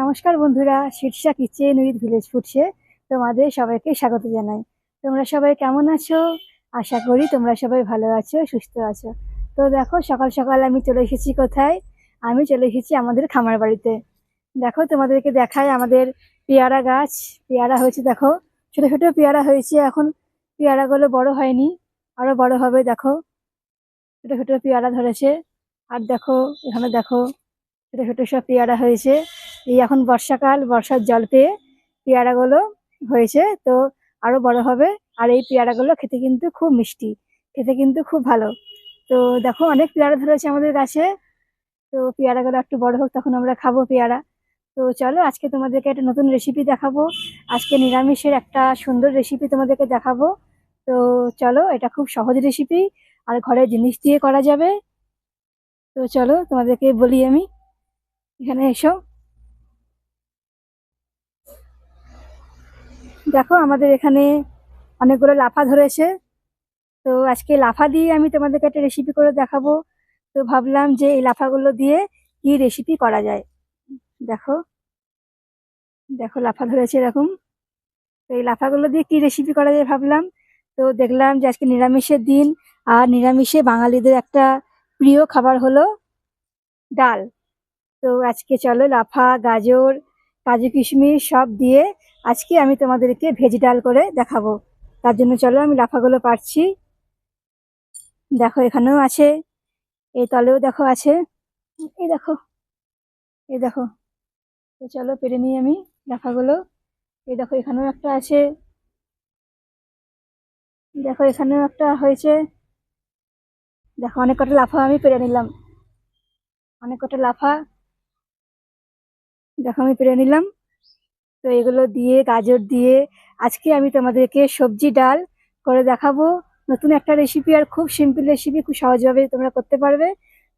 নমস্কার বন্ধুরা Shirsha kitchen with village ফুডসে তোমাদের সবাইকে স্বাগত জানাই। তোমরা সবাই কেমন আছো? আশা করি তোমরা সবাই ভালো আছো, সুস্থ আছো। তো দেখো, সকাল সকাল আমি চলে এসেছি কোথায়? আমি চলে এসেছি আমাদের খামার বাড়িতে। দেখো, তোমাদেরকে দেখায় আমাদের পেয়ারা গাছ। পেয়ারা হয়েছে, দেখো, ছোটো ছোটো পেয়ারা হয়েছে এখন। পেয়ারাগুলো বড় হয়নি, আরও বড় হবে, দেখো। ছোটো ছোটো পেয়ারা ধরেছে। আর দেখো, এখানে দেখো, ছোটো ছোটো সব পেয়ারা হয়েছে। এই এখন বর্ষাকাল, বর্ষার জল পেয়ে পেয়ারাগুলো হয়েছে, তো আরও বড় হবে। আর এই পেয়ারাগুলো খেতে কিন্তু খুব মিষ্টি, খেতে কিন্তু খুব ভালো। তো দেখো অনেক পেয়ারা ধরেছে আমাদের গাছে, তো পেয়ারাগুলো একটু বড় হোক তখন আমরা খাব পেয়ারা। তো চলো আজকে তোমাদেরকে একটা নতুন রেসিপি দেখাবো। আজকে নিরামিষের একটা সুন্দর রেসিপি তোমাদেরকে দেখাবো। তো চলো এটা খুব সহজ রেসিপি আর ঘরের জিনিস দিয়ে করা যাবে। তো চলো তোমাদেরকে বলি আমি। এখানে এসো। দেখো, আমাদের এখানে অনেকগুলো লাফা ধরেছে। তো আজকে লাফা দিয়ে আমি তোমাদেরকে একটা রেসিপি করে দেখাবো। তো ভাবলাম যে এই লাফাগুলো দিয়ে কি রেসিপি করা যায়। দেখো দেখো লাফা ধরেছে এরকম। তো এই লাফাগুলো দিয়ে কি রেসিপি করা যায় ভাবলাম। তো দেখলাম যে আজকে নিরামিষের দিন, আর নিরামিষে বাঙালিদের একটা প্রিয় খাবার হলো ডাল। তো আজকে চলো লাফা, গাজর কাজু কিশমিশ সব দিয়ে আজকে আমি তোমাদেরকে ভেজ ডাল করে দেখাবো। তার জন্য চলো আমি লাফাগুলো পারছি। দেখো, এখানেও আছে। এই তলেও দেখো আছে। এই দেখো এই দেখো। তো চলো পেরে নিই আমি লাফাগুলো। এই দেখো, এখানেও একটা আছে। দেখো, এখানেও একটা হয়েছে। দেখো, অনেক কটা লাফা আমি পেরে নিলাম। অনেক কটা লাফা। দেখো আমি পেরে নিলাম। তো এগুলো দিয়ে, গাজর দিয়ে, আজকে আমি তোমাদেরকে সবজি, ডাল করে দেখাবো। নতুন একটা রেসিপি আর খুব সিম্পল রেসিপি খুব সহজভাবে তোমরা করতে পারবে।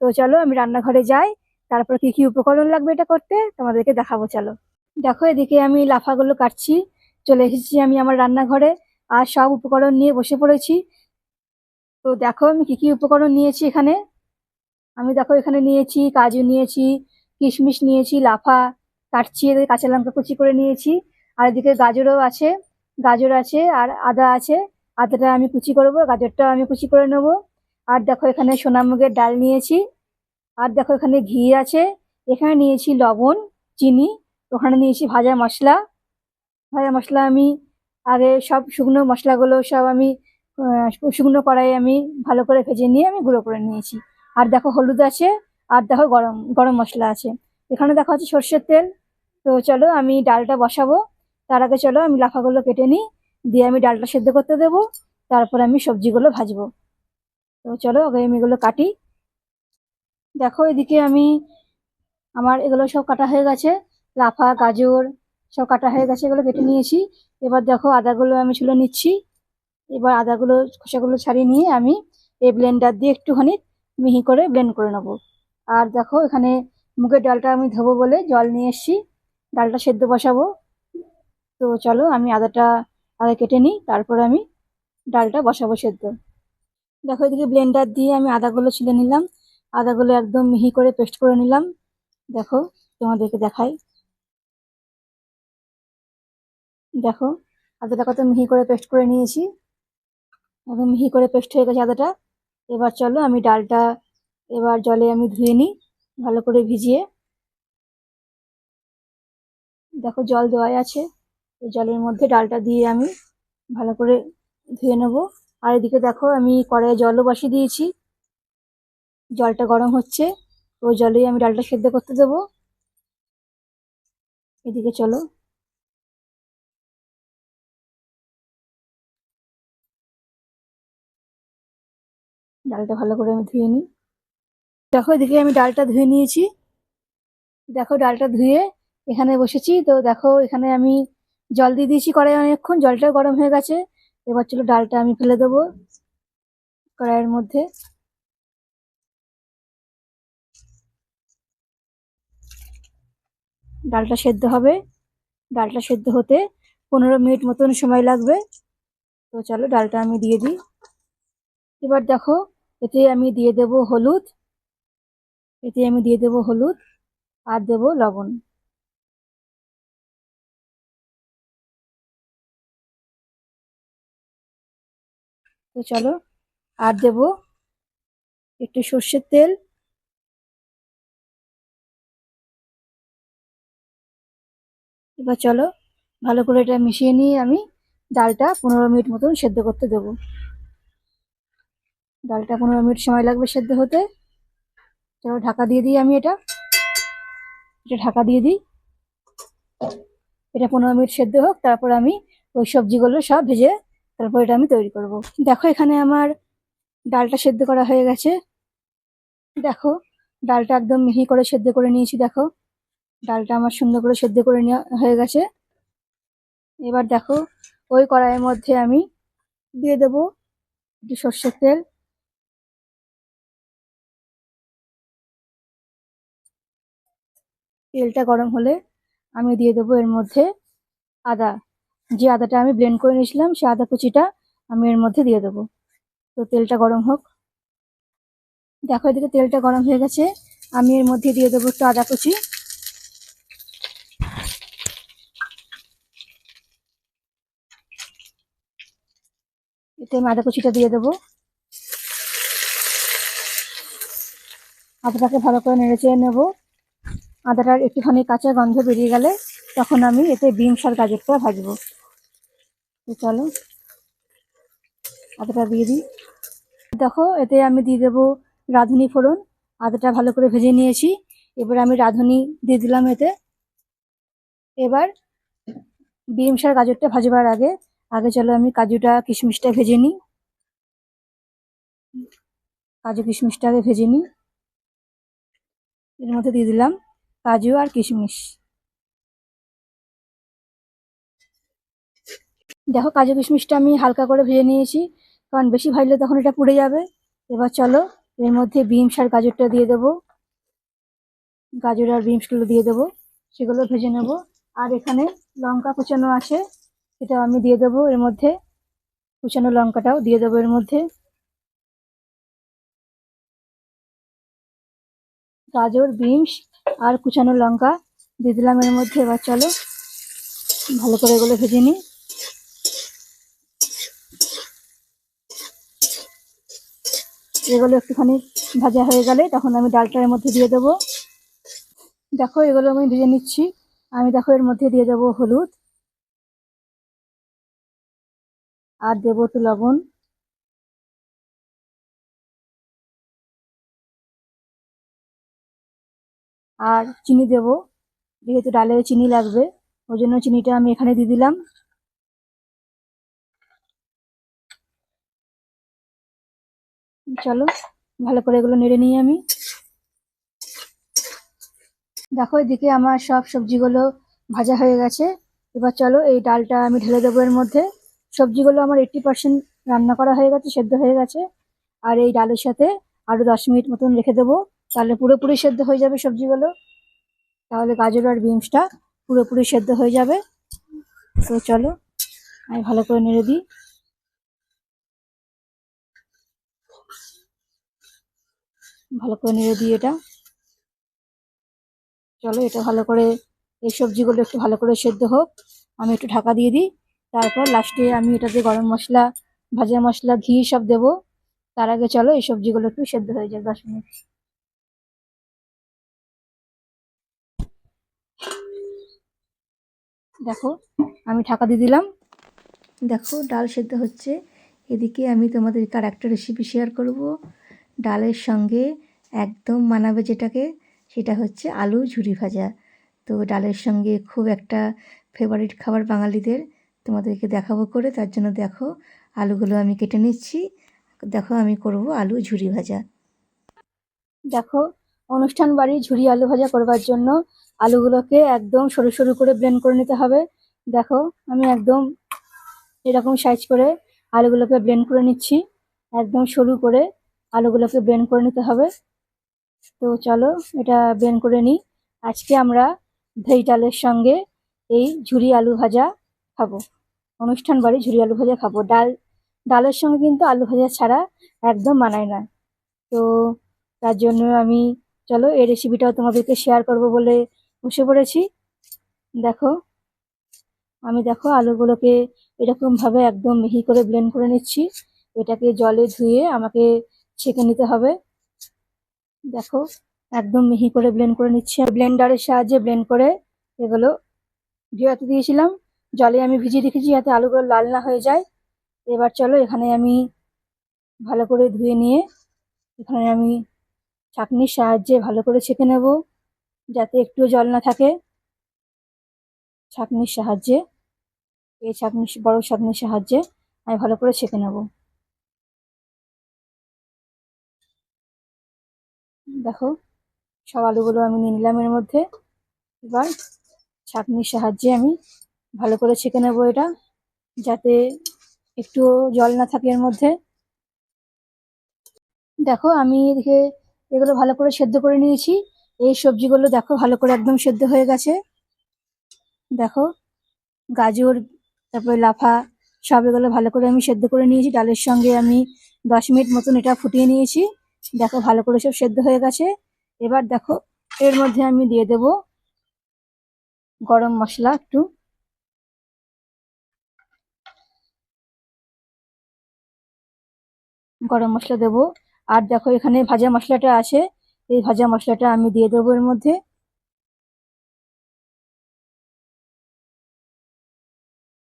তো চলো আমি রান্নাঘরে যাই। তারপর কি কি উপকরণ লাগবে এটা করতে, তোমাদেরকে দেখাবো, চলো। দেখো, এদিকে আমি লাফাগুলো কাটছি। চলে এসেছি আমি আমার রান্নাঘরে। আর সব উপকরণ নিয়ে বসে পড়েছি। তো দেখো, আমি কি কি উপকরণ নিয়েছি এখানে? আমি দেখো, এখানে নিয়েছি কাজু নিয়েছি, কিশমিশ নিয়েছি, লাফা কাটছি এদিকে কাঁচা লঙ্কা কুচি করে নিয়েছি। আর এদিকে গাজরও আছে, গাজর আছে আর আদা আছে। আদাটা আমি কুচি করব, গাজরটাও আমি কুচি করে নেব। আর দেখো এখানে সোনামুগের ডাল নিয়েছি। আর দেখো এখানে ঘি আছে। এখানে নিয়েছি লবণ, চিনি, ওখানে নিয়েছি ভাজা মশলা। ভাজা মশলা আমি আগে সব শুকনো মশলাগুলো সব আমি শুকনো কড়াই আমি ভালো করে ভেজে নিয়ে আমি গুঁড়ো করে নিয়েছি। আর দেখো হলুদ আছে, আর দেখো গরম গরম মশলা আছে। এখানে দেখো আছে সর্ষের তেল। তো চলো আমি ডালটা বসাবো। তার আগে চলো আমি লাফাগুলো কেটে নিই, দিয়ে আমি ডালটা সেদ্ধ করতে দেবো। তারপর আমি সবজিগুলো ভাজবো। তো চলো আগে আমি এগুলো কাটি। দেখো এদিকে আমি আমার এগুলো সব কাটা হয়ে গেছে। লাফা, গাজর সব কাটা হয়ে গেছে, এগুলো কেটে নিয়েছি। এবার দেখো আদাগুলো আমি ছুলে নিচ্ছি। এবার আদাগুলো, খোসাগুলো ছাড়িয়ে নিয়ে আমি এই ব্লেন্ডার দিয়ে একটুখানি মিহি করে ব্লেন্ড করে নেব। আর দেখো এখানে মুগের ডালটা আমি ধোবো বলে জল নিয়ে এসেছি। ডালটা সেদ্ধ বসাবো। তো চলো আমি আদাটা, আদা কেটে নিই, তারপর আমি ডালটা বসাবো সেদ্ধ। দেখো এদিকে ব্লেন্ডার দিয়ে আমি আদাগুলো ছিলে নিলাম। আদাগুলো একদম মিহি করে পেস্ট করে নিলাম। দেখো, তোমাদেরকে দেখাই। দেখো, আদাটা কত মিহি করে পেস্ট করে নিয়েছি। একদম মিহি করে পেস্ট হয়ে গেছে আদাটা। এবার চলো আমি ডালটা, এবার জলে আমি ধুয়ে নিই, ভালো করে ভিজিয়ে। দেখো জল দেওয়াই আছে। এই জলের মধ্যে ডালটা দিয়ে আমি ভালো করে ধুয়ে নেব। আর এদিকে দেখো আমি কড়াইয়ে জলও বসিয়ে দিয়েছি। জলটা গরম হচ্ছে ওই জলেই আমি ডালটা সেদ্ধ করতে দেবো। এদিকে চলো। ডালটা ভালো করে আমি ধুয়ে নিই। দেখো এদিকে আমি ডালটা ধুয়ে নিয়েছি। দেখো ডালটা ধুয়ে এখানে বসেছি। তো দেখো, এখানে আমি জল দিয়ে দিয়েছি কড়াই অনেকক্ষণ। জলটা গরম হয়ে গেছে। এবার চলো ডালটা আমি ফেলে দেবো কড়াইয়ের মধ্যে। ডালটা সেদ্ধ হবে। ডালটা সেদ্ধ হতে পনেরো মিনিট মতন সময় লাগবে। তো চলো ডালটা আমি দিয়ে দিই। এবার দেখো, এতে আমি দিয়ে দেব হলুদ। এতে আমি দিয়ে দেব হলুদ আর দেব লবণ। তো চলো, আর দেব একটু সর্ষের তেল। এবার চলো, ভালো করে এটা মিশিয়ে নিয়ে আমি ডালটা পনেরো মিনিট মতন সেদ্ধ করতে দেবো। ডালটা পনেরো মিনিট সময় লাগবে সেদ্ধ হতে। চলো, ঢাকা দিয়ে দিই আমি এটা। এটা ঢাকা দিয়ে দিই। এটা পনেরো মিনিট সেদ্ধ হোক, তারপর আমি ওই সবজিগুলো সব ভেজে তারপর এটা আমি তৈরি করব। দেখো এখানে আমার ডালটা সেদ্ধ করা হয়ে গেছে। দেখো, ডালটা একদম মিহি করে সেদ্ধ করে নিয়েছি, দেখো। ডালটা আমার সুন্দর করে সেদ্ধ করে নেওয়া হয়ে গেছে। এবার দেখো, ওই কড়াইয়ের মধ্যে আমি দিয়ে দেবো একটু সর্ষের তেল। তেলটা গরম হলে আমি দিয়ে দেবো এর মধ্যে আদা। যে আদাটা আমি ব্লেন্ড করে নিয়েছিলাম, সে আদা কুচিটা আমি এর মধ্যে দিয়ে দেবো। তো তেলটা গরম হোক। দেখো এদিকে তেলটা গরম হয়ে গেছে। আমি এর মধ্যে দিয়ে দেবো একটু আদা কুচি। এতে আমি আদা কুচিটা দিয়ে দেবো। আদাটাকে ভালো করে নেড়ে চেড়ে নেব। আদাটার একটুখানি কাঁচা গন্ধ বেরিয়ে গেলে তখন আমি এতে বিনস আর গাজরটা ভাজবো। চলো। আদাটা দিয়ে দিই। দেখো, এতে আমি দিয়ে দেবো রাঁধুনি ফোড়ন। আদাটা ভালো করে ভেজে নিয়েছি। এবার আমি রাঁধুনি দিয়ে দিলাম এতে। এবার বিনস আর গাজরটা ভাজবার আগে আগে চলো আমি কাজুটা কিশমিশটা ভেজে নিই। কাজু কিশমিশটা আগে ভেজে নিই। এর মধ্যে দিয়ে দিলাম কাজু আর কিশমিশ। দেখো কাজু কিশমিশটা আমি হালকা করে ভেজে নিয়েছি। কারণ বেশি ভাজলে তখন এটা পুড়ে যাবে। এবার চলো এর মধ্যে বিনস আর গাজরটা দিয়ে দেবো। গাজর আর বিনসগুলো দিয়ে দেবো। সেগুলো ভেজে নেব। আর এখানে লঙ্কা কুচানো আছে সেটা আমি দিয়ে দেবো এর মধ্যে। কুচানো লঙ্কাটাও দিয়ে দেবো এর মধ্যে। গাজর বিনস আর কুচানো লঙ্কা দিয়ে দিলাম এর মধ্যে। এবার চলো ভালো করে এগুলো ভেজে নিই। এগুলো একটুখানি ভাজা হয়ে গেলে তখন আমি ডালটা এর মধ্যে দিয়ে দেবো। দেখো, এগুলো আমি ভেজে নিচ্ছি। আমি দেখো, এর মধ্যে দিয়ে দেবো হলুদ। আর দেবো একটু লবণ। আর চিনি দেবো। যেহেতু ডালে চিনি লাগবে, ওই জন্য চিনিটা আমি এখানে দিয়ে দিলাম। চলো, ভালো করে এগুলো নেড়ে নিই আমি। দেখো, এদিকে আমার সব সবজিগুলো ভাজা হয়ে গেছে। এবার চলো, এই ডালটা আমি ঢেলে দেবো এর মধ্যে। সবজিগুলো আমার এইট্টি পার্সেন্ট রান্না করা হয়ে গেছে, সেদ্ধ হয়ে গেছে। আর এই ডালের সাথে আরও দশ মিনিট মতন রেখে দেবো। তাহলে পুরোপুরি সেদ্ধ হয়ে যাবে সবজিগুলো। তাহলে গাজর আর বিনসটা পুরোপুরি সেদ্ধ হয়ে যাবে। তো চলো, আমি ভালো করে নেড়ে দিই। ভালো করে নেড়ে দিই এটা। চলো এটা ভালো করে এই সবজিগুলো একটু ভালো করে সেদ্ধ হোক। আমি একটু ঢাকা দিয়ে দিই। তারপর লাস্টে আমি এটাতে গরম মশলা, ভাজা মশলা, ঘি সব দেবো। তার আগে চলো এই সবজিগুলো একটু সেদ্ধ হয়ে যাক দশ মিনিট। দেখো, আমি ঢাকা দিয়ে দিলাম। দেখো, ডাল সেদ্ধ হচ্ছে। এদিকে আমি তোমাদেরকে আর একটা রেসিপি শেয়ার করব। ডালের সঙ্গে একদম মানাবে যেটাকে, সেটা হচ্ছে আলু ঝুরি ভাজা। তো ডালের সঙ্গে খুব একটা ফেভারিট খাবার বাঙালিদের তোমাদেরকে দেখাবো করে, তার জন্য দেখো আলুগুলো আমি কেটে নিচ্ছি। দেখো আমি করব আলু ঝুরি ভাজা। দেখো, অনুষ্ঠান বাড়ি ঝুরি আলু ভাজা করবার জন্য আলুগুলোকে একদম সরু সরু করে ব্লেন্ড করে নিতে হবে। দেখো, আমি একদম এরকম সাইজ করে আলুগুলোকে ব্লেন্ড করে নিচ্ছি। একদম সরু করে আলুগুলোকে ব্লেন্ড করে নিতে হবে। তো চলো এটা ব্লেন্ড করে নিই। আজকে আমরা ভেজ ডালের সঙ্গে এই ঝুরি আলু ভাজা খাব। অনুষ্ঠান বাড়ি ঝুরি আলু ভাজা খাব। ডাল, ডালের সঙ্গে কিন্তু আলু ভাজা ছাড়া একদম মানায় না। তো তার জন্য আমি, চলো এই রেসিপিটাও তোমাদেরকে শেয়ার করব বলে বসে পড়েছি। দেখো, আমি দেখো আলুগুলোকে এরকমভাবে একদম মিহি করে ব্লেন্ড করে নিচ্ছি। এটাকে জলে ধুয়ে আমাকে ছেঁকে নিতে হবে। দেখো, একদম মিহি করে ব্লেন্ড করে নিচ্ছি। ব্লেন্ডারের সাহায্যে ব্লেন্ড করে এগুলো ভিজাতে দিয়েছিলাম। জলে আমি ভিজিয়ে রেখেছি যাতে আলুগুলো লাল না হয়ে যায়। এবার চলো এখানে আমি ভালো করে ধুয়ে নিয়ে এখানে আমি ছাঁকনির সাহায্যে ভালো করে ছেঁকে নেব যাতে একটুও জল না থাকে। ছাঁকনির সাহায্যে, এই ছাঁকনি বড় ছাঁকনির সাহায্যে আমি ভালো করে ছেঁকে নেব। দেখো, সব আলুগুলো আমি নিয়ে নিলাম এর মধ্যে। এবার ছাঁকনির সাহায্যে আমি ভালো করে ছেঁকে নেব এটা, যাতে একটু জল না থাকে এর মধ্যে। দেখো, আমি এদিকে এগুলো ভালো করে সেদ্ধ করে নিয়েছি। এই সবজিগুলো দেখো, ভালো করে একদম সেদ্ধ হয়ে গেছে। দেখো, গাজর, তারপরে লাফা, সব এগুলো ভালো করে আমি সেদ্ধ করে নিয়েছি। ডালের সঙ্গে আমি দশ মিনিট মতন এটা ফুটিয়ে নিয়েছি। দেখো ভালো করে সব সেদ্ধ হয়ে গেছে। এবার দেখো, এর মধ্যে আমি দিয়ে দেব গরম মশলা একটু। গরম মশলা দেবো। আর দেখো এখানে ভাজা মশলাটা আছে, এই ভাজা মশলাটা আমি দিয়ে দেবো এর মধ্যে।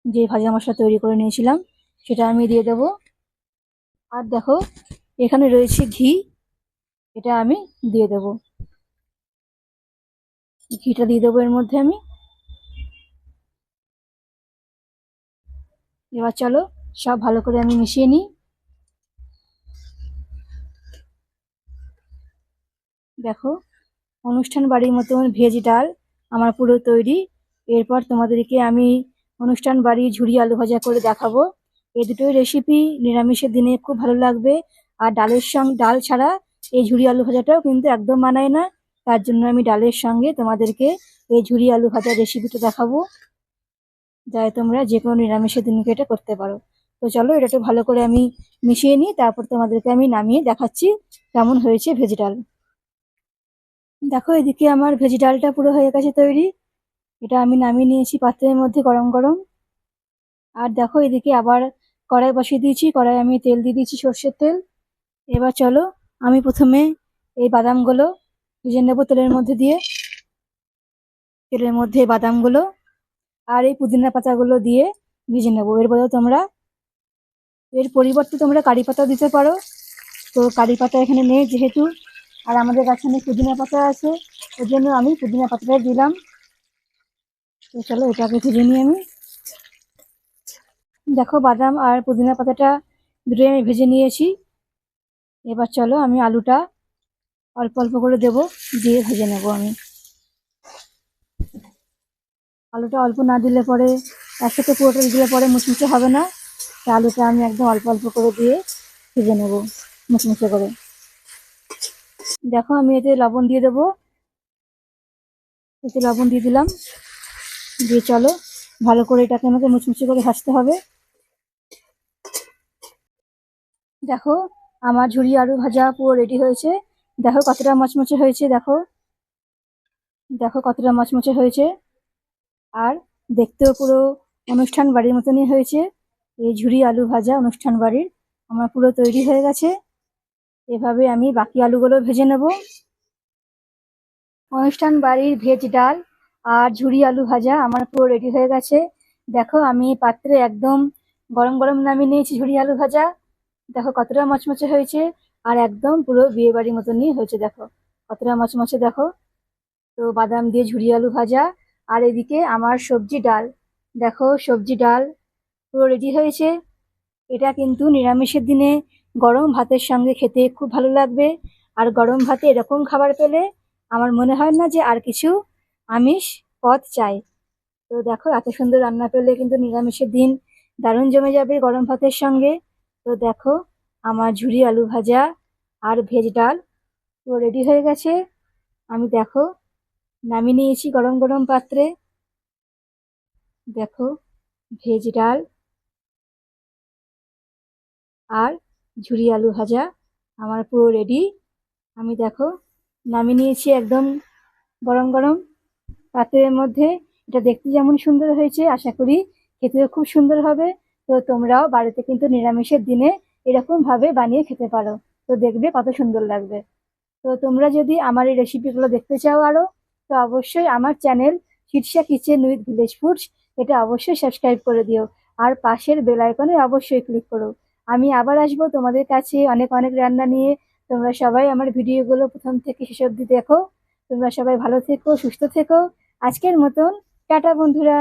যে ভাজা মশলা তৈরি করে নিয়েছিলাম, সেটা আমি দিয়ে দেব। আর দেখো, এখানে রয়েছে ঘি। এটা আমি দিয়ে দেব। ঘিটা দিয়ে দেবো এর মধ্যে আমি। এবার চলো, সব ভালো করে আমি মিশিয়ে নিই। দেখো, অনুষ্ঠান বাড়ির মতন ভেজ ডাল আমার পুরো তৈরি। এরপর তোমাদেরকে আমি অনুষ্ঠান বাড়ি ঝুড়ি আলু ভাজা করে দেখাবো। এই দুটোই রেসিপি নিরামিষের দিনে খুব ভালো লাগবে। আর ডালের সঙ্গে, ডাল ছাড়া এই ঝুরি আলু ভাজাটাও কিন্তু একদম মানায় না। তার জন্য আমি ডালের সঙ্গে তোমাদেরকে এই ঝুরি আলু ভাজার রেসিপিটা দেখাবো। যাই তোমরা যে কোনো নিরামিষের দিনকে এটা করতে পারো। তো চলো এটা একটু ভালো করে আমি মিশিয়ে নিই, তারপর তোমাদেরকে আমি নামিয়ে দেখাচ্ছি কেমন হয়েছে ভেজিটাল দেখো, এদিকে আমার ভেজিটালটা পুরো হয়ে গেছে তৈরি। এটা আমি নামিয়ে নিয়েছি পাত্রের মধ্যে গরম গরম। আর দেখো, এদিকে আবার কড়াই বসিয়ে দিয়েছি। কড়াই আমি তেল দিয়ে দিয়েছি সর্ষের তেল। এবার চলো আমি প্রথমে এই বাদামগুলো ভেজে নেব তেলের মধ্যে দিয়ে। তেলের মধ্যে বাদামগুলো আর এই পুদিনা পাতাগুলো দিয়ে ভেজে নেব। এর বদলে তোমরা এর পরিবর্তে তোমরা কারি পাতা দিতে পারো। তো কারি পাতা এখানে নেই যেহেতু। আর আমাদের কাছে অনেক পুদিনা পাতা আছে। ওর জন্য আমি পুদিনা পাতাটা দিলাম। তো চলো এটাকে ভেজে নিই আমি। দেখো বাদাম আর পুদিনা পাতাটা দুটোই আমি ভেজে নিয়েছি। এবার চলো আমি আলুটা অল্প অল্প করে দেব, দিয়ে ভেজে নেব আমি। আলুটা অল্প না দিলে পরে, একসাথে পুরোটা দিলে পরে মুচমুচে হবে না। আলুটা আমি একদম অল্প অল্প করে দিয়ে ভেজে নেব, মুচমুচে করে। দেখো আমি এতে লবণ দিয়ে দেবো। এতে লবণ দিয়ে দিলাম। দিয়ে চলো, ভালো করে এটাকে আমাকে মুচমুচে করে ভাজতে হবে। দেখো আমার ঝুড়ি আলু ভাজা পুরো রেডি হয়েছে। দেখো কতটা মচমচে হয়েছে, দেখো। দেখো কতটা মচমচে হয়েছে। আর দেখতেও পুরো অনুষ্ঠান বাড়ির মতনই হয়েছে। এই ঝুড়ি আলু ভাজা অনুষ্ঠান বাড়ির আমার পুরো তৈরি হয়ে গেছে। এভাবে আমি বাকি আলুগুলো ভেজে নেব। অনুষ্ঠান বাড়ির ভেজ ডাল আর ঝুড়ি আলু ভাজা আমার পুরো রেডি হয়ে গেছে। দেখো আমি পাত্রে একদম গরম গরম নামিয়ে নিয়েছি ঝুড়ি আলু ভাজা। দেখো কতটা মচমচে হয়েছে, আর একদম পুরো বিয়ে বাড়ির মতনই হয়েছে দেখো। কতটা মচমচে দেখো। তো বাদাম দিয়ে ঝুরি আলু ভাজা, আর এদিকে আমার সবজি ডাল। দেখো সবজি ডাল পুরো রেডি হয়েছে। এটা কিন্তু নিরামিষের দিনে গরম ভাতের সঙ্গে খেতে খুব ভালো লাগবে। আর গরম ভাতে এরকম খাবার পেলে আমার মনে হয় না যে আর কিছু আমিষ পদ চাই। তো দেখো এত সুন্দর রান্না পেলে কিন্তু নিরামিষের দিন দারুণ জমে যাবে গরম ভাতের সঙ্গে। তো দেখো, আমার ঝুরি আলু ভাজা আর ভেজ ডাল তো রেডি হয়ে গেছে। আমি দেখো, নামিয়ে নিয়েছি গরম গরম পাত্রে। দেখো, ভেজ ডাল আর ঝুরি আলু ভাজা আমার পুরো রেডি আমি দেখো, নামিয়ে নিয়েছি একদম গরম গরম পাত্রের মধ্যে। এটা দেখতে যেমন সুন্দর হয়েছে, আশা করি খেতেও খুব সুন্দর হবে। তো তোমরাও বাড়িতে কিন্তু নিরামিষের দিনে এরকম ভাবে বানিয়ে খেতে পারো। তো দেখবে কত সুন্দর লাগবে। তো তোমরা যদি আমার এই রেসিপিগুলো দেখতে চাও আরও, তো অবশ্যই আমার channel Shirsha kitchen with village foods এটা অবশ্যই সাবস্ক্রাইব করে দিও। আর পাশের বেল আইকনে অবশ্যই ক্লিক করো। আমি আবার আসব তোমাদের কাছে অনেক অনেক রান্না নিয়ে। তোমরা সবাই আমার ভিডিওগুলো প্রথম থেকে শেষ অবধি দেখো। তোমরা সবাই ভালো থেকো, সুস্থ থেকো। আজকের মতন, টাটা বন্ধুরা।